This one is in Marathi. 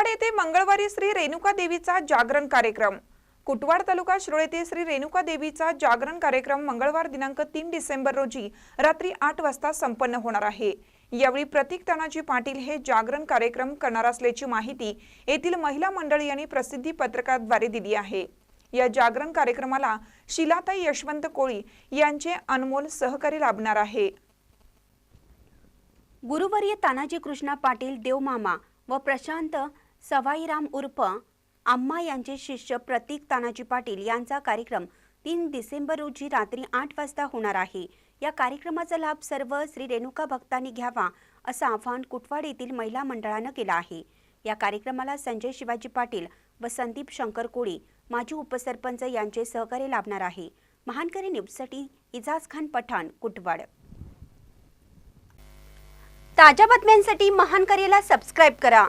कुटवाड येथे मंगळवारी श्री रेणुका देवीचा जागरण कार्यक्रम. कुटवाड तालुका शिरोळ येथे श्री रेणुका देवीचा जागरण कार्यक्रम मंगळवार दिनांक तीन डिसेंबर रोजी रात्री आठ वाजता संपन्न होणार आहे. यावेळी प्रतीक तानाजी पाटील हे जागरण कार्यक्रम करणार असल्याची माहिती येथील महिला मंडळी यांनी प्रसिद्धी पत्रकाद्वारे दिली आहे. या जागरण कार्यक्रमाला शिलाताई यशवंत कोळी यांचे अनमोल सहकारी लाभणार आहे. गुरुवर्य तानाजी कृष्णा पाटील देवमामा व प्रशांत सवाईराम उर्फ आम्मा यांचे शिष्य प्रतीक तानाजी पाटील यांचा कार्यक्रम तीन डिसेंबर रोजी रात्री आठ वाजता होणार आहे. या कार्यक्रमाचा लाभ सर्व श्री रेणुका भक्तांनी घ्यावा असं आवाहन कुटवाड येथील महिला मंडळानं केलं आहे. या कार्यक्रमाला संजय शिवाजी पाटील व संदीप शंकर कोळी माजी उपसरपंच यांचे सहकार्य लाभणार आहे. महानकरी न्यूजसाठी इजाज खान पठाण कुटवाड. ताज्या बातम्यांसाठी महानकरीला सबस्क्राईब करा.